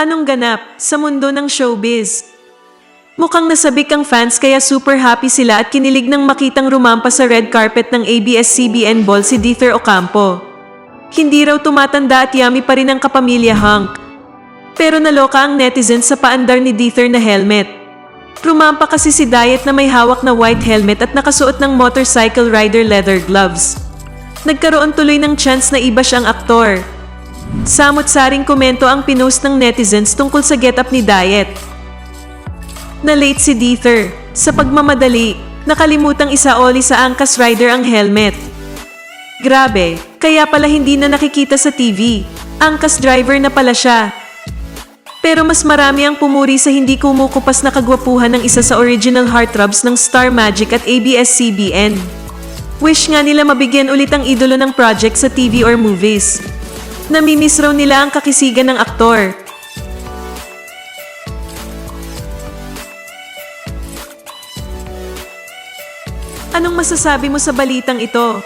Anong ganap sa mundo ng showbiz? Mukhang nasabik ang fans kaya super happy sila at kinilig nang makitang rumampa sa red carpet ng ABS-CBN Ball si Dieter Ocampo. Hindi raw tumatanda at yummy pa rin ang kapamilya Hank. Pero naloka ang netizens sa paandar ni Dieter na helmet. Rumampa kasi si Diet na may hawak na white helmet at nakasuot ng motorcycle rider leather gloves. Nagkaroon tuloy ng chance na ibash ang aktor. Samot-saring komento ang pinost ng netizens tungkol sa getup ni Diet. Na late si Dieter. Sa pagmamadali, nakalimutang isaoli sa angkas rider ang helmet. Grabe, kaya pala hindi na nakikita sa TV. Angkas driver na pala siya. Pero mas marami ang pumuri sa hindi kumukupas na kagwapuhan ng isa sa original heartthrobs ng Star Magic at ABS-CBN. Wish nga nila mabigyan ulit ang idolo ng project sa TV or movies. Namimiss raw nila ang kakisigan ng aktor. Anong masasabi mo sa balitang ito?